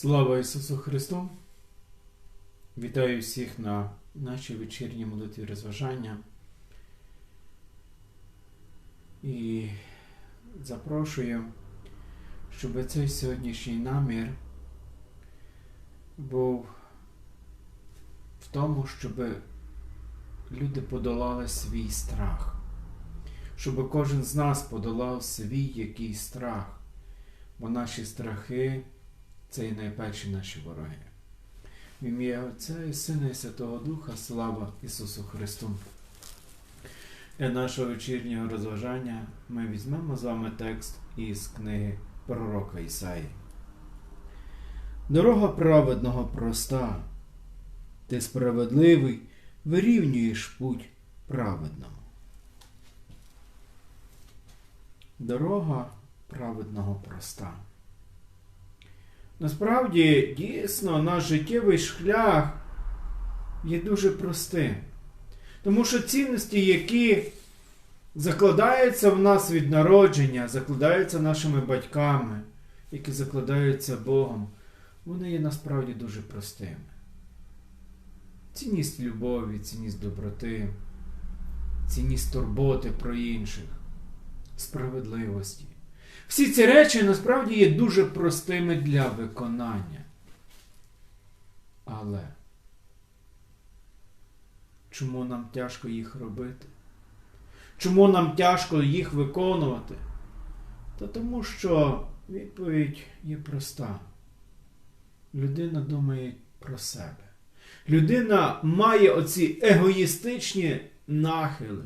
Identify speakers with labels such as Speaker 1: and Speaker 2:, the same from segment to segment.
Speaker 1: Слава Ісусу Христу! Вітаю всіх на нашій вечірній молитві розважання. І запрошую, щоб цей сьогоднішній намір був в тому, щоб люди подолали свій страх, щоб кожен з нас подолав свій якийсь страх, бо наші страхи це і найперші наші вороги. В ім'я Отця і Сина і Святого Духа, слава Ісусу Христу. Для нашого вечірнього розважання ми візьмемо з вами текст із книги Пророка Ісаї. Дорога праведного проста, ти справедливий, вирівнюєш путь праведному. Дорога праведного проста. Насправді, дійсно, наш життєвий шлях є дуже простим. Тому що цінності, які закладаються в нас від народження, закладаються нашими батьками, які закладаються Богом, вони є насправді дуже простими. Цінність любові, цінність доброти, цінність турботи про інших, справедливості. Всі ці речі насправді є дуже простими для виконання. Але чому нам тяжко їх робити? Чому нам тяжко їх виконувати? Та тому що відповідь є проста. Людина думає про себе. Людина має оці егоїстичні нахили.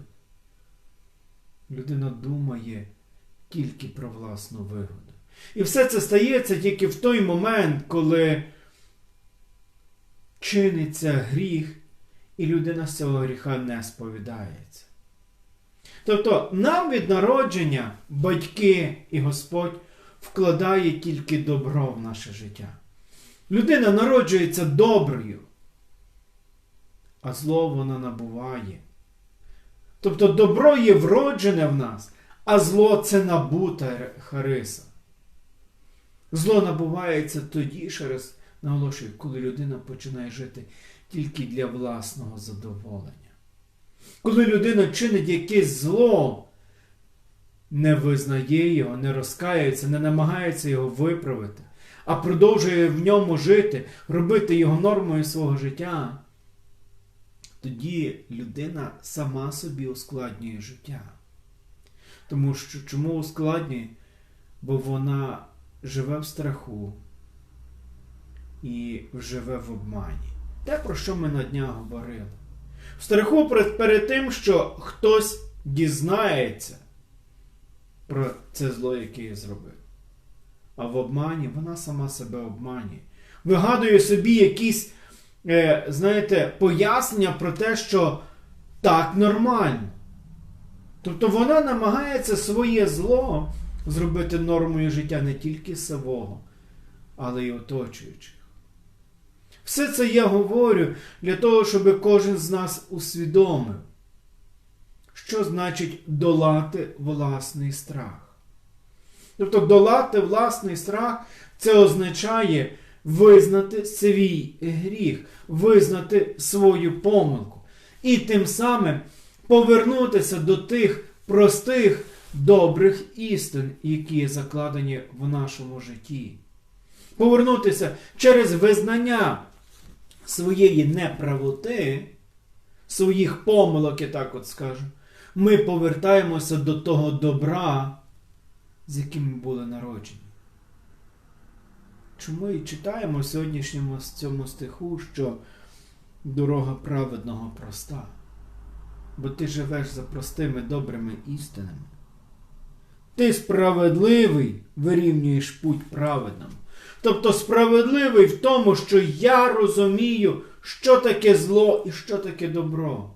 Speaker 1: Людина думає тільки про власну вигоду. І все це стається тільки в той момент, коли чиниться гріх, і людина з цього гріха не сповідається. Тобто нам від народження батьки і Господь вкладає тільки добро в наше життя. Людина народжується доброю, а зло вона набуває. Тобто добро є вроджене в нас, а зло це набута хариса. Зло набувається тоді, ще раз наголошую, коли людина починає жити тільки для власного задоволення. Коли людина чинить якесь зло, не визнає його, не розкається, не намагається його виправити, а продовжує в ньому жити, робити його нормою свого життя, тоді людина сама собі ускладнює життя. Тому що чому ускладнює? Бо вона живе в страху і живе в обмані. Те, про що ми на днях говорили. В страху перед, тим, що хтось дізнається про це зло, яке я зробив. А в обмані вона сама себе обманює. Вигадує собі якісь, е, знаєте, пояснення про те, що так нормально. Тобто вона намагається своє зло зробити нормою життя не тільки свого, але й оточуючих. Все це я говорю для того, щоб кожен з нас усвідомив, що значить долати власний страх. Тобто долати власний страх це означає визнати свій гріх, визнати свою помилку. І тим самим повернутися до тих простих, добрих істин, які закладені в нашому житті. Повернутися через визнання своєї неправоти, своїх помилок, я так от скажу, ми повертаємося до того добра, з яким ми були народжені. Чому і читаємо в сьогоднішньому цьому стиху, що дорога праведного проста? Бо ти живеш за простими добрими істинами. Ти справедливий вирівнюєш путь праведному. Тобто справедливий в тому, що я розумію, що таке зло і що таке добро.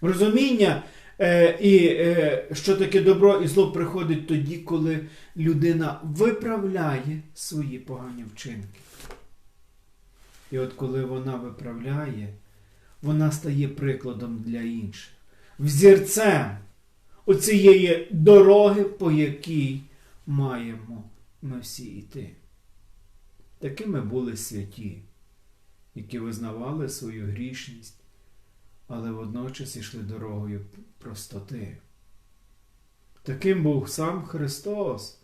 Speaker 1: Розуміння, е, і е, що таке добро і зло приходить тоді, коли людина виправляє свої погані вчинки. І от коли вона виправляє, вона стає прикладом для інших, взірцем оцієї дороги, по якій маємо ми всі йти. Такими були святі, які визнавали свою грішність, але водночас йшли дорогою простоти. Таким був сам Христос,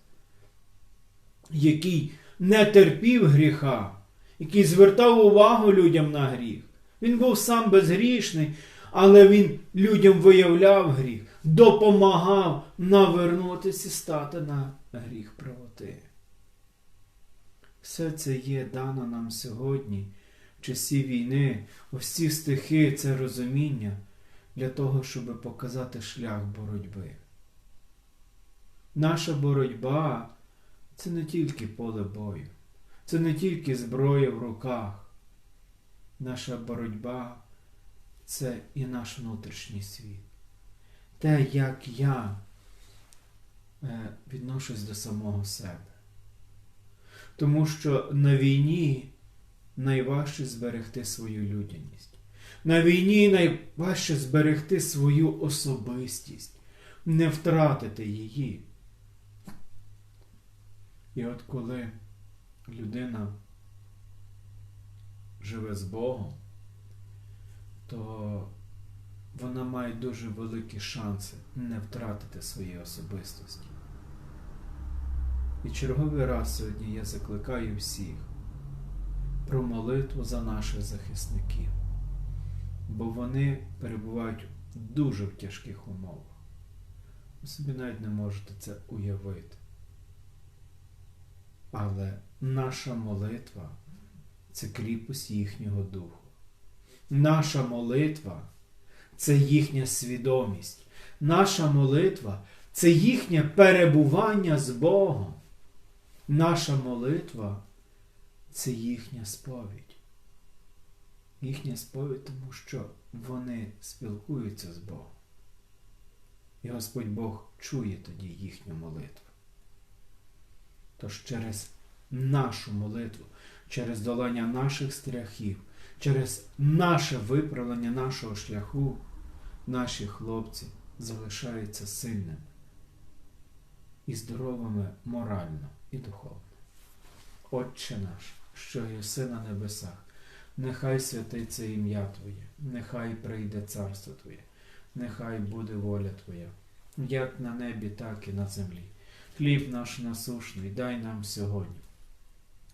Speaker 1: який не терпів гріха, який звертав увагу людям на гріх. Він був сам безгрішний, але він людям виявляв гріх, допомагав навернутися і стати на гріх правоти. Все це є дано нам сьогодні, в часі війни, ці стихи, це розуміння для того, щоб показати шлях боротьби. Наша боротьба це не тільки поле бою, це не тільки зброя в руках. Наша боротьба це і наш внутрішній світ. Те, як я е, відношусь до самого себе. Тому що на війні найважче зберегти свою людяність. На війні найважче зберегти свою особистість, не втратити її. І от коли людина живе з Богом, то вона має дуже великі шанси не втратити своєї особистості. І черговий раз сьогодні я закликаю всіх про молитву за наших захисників, бо вони перебувають дуже в тяжких умовах. Ви собі навіть не можете це уявити. Але наша молитва це кріпость їхнього духу. Наша молитва це їхня свідомість. Наша молитва це їхнє перебування з Богом. Наша молитва це їхня сповідь. Їхня сповідь, тому що вони спілкуються з Богом. І Господь Бог чує тоді їхню молитву. Тож через нашу молитву, через долання наших страхів, через наше виправлення нашого шляху, наші хлопці залишаються сильними і здоровими морально і духовно. Отче наш, що єси на небесах, нехай святиться ім'я Твоє, нехай прийде царство Твоє, нехай буде воля Твоя, як на небі, так і на землі. Хліб наш насушний, дай нам сьогодні.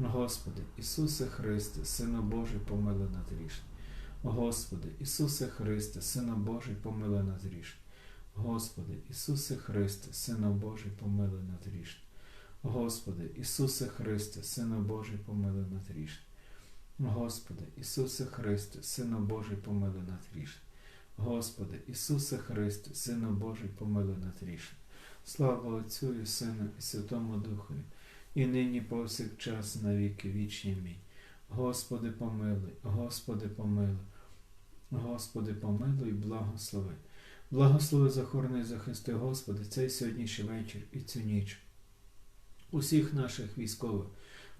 Speaker 1: Господи, Ісусе Христе, Сину Божий, помилуй нас грішне. Господи, Ісусе Христе, Сину Божий, помилуй нас грішне. Господи, Ісусе Христе, Сину Божий, помилуй нас грішне. Господи, Ісусе Христе, Сину Божий, помилуй нас грішне. Господи, Ісусе Христе, Сину Божий, помилуй нас грішне. Господи, Ісусе Христе, Сину Божий, помилуй нас грішне. Слава Отцю і Сину, і Святому Духові, і нині повсякчас на віки вічні мій. Господи, помилуй, Господи, помилуй, Господи, помилуй, благослови. Благослови захорони захисти, Господи, цей сьогоднішній вечір і цю ніч. Усіх наших військових,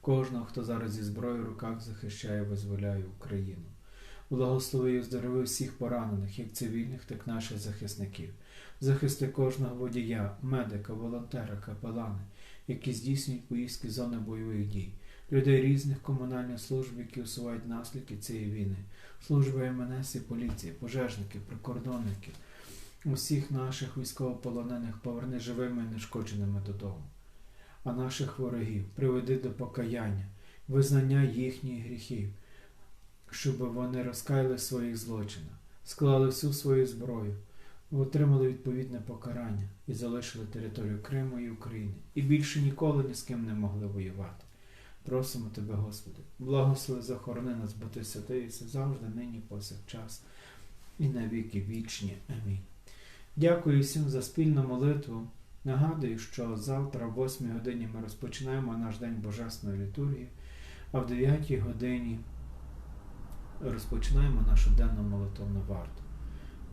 Speaker 1: кожного, хто зараз зі зброєю в руках захищає, визволяє Україну. Благослови і оздорови всіх поранених, як цивільних, так і наших захисників. Захисти кожного водія, медика, волонтера, капелани, які здійснюють поїздки зони бойових дій, людей різних комунальних служб, які усувають наслідки цієї війни, служби МНС і поліції, пожежників, прикордонників, усіх наших військовополонених поверни живими і нешкодженими додому, а наших ворогів приведи до покаяння, визнання їхніх гріхів, щоб вони розкаяли своїх злочинах, склали всю свою зброю, отримали відповідне покарання і залишили територію Криму і України, і більше ніколи ні з ким не могли воювати. Просимо Тебе, Господи, благослови захорони нас, бо Ти святий, і завжди, нині, повсякчас, і на віки вічні. Амінь. Дякую всім за спільну молитву. Нагадую, що завтра, о 8 годині, ми розпочинаємо наш день Божесної літургії, а в 9 годині розпочинаємо нашу денну молитовну варту.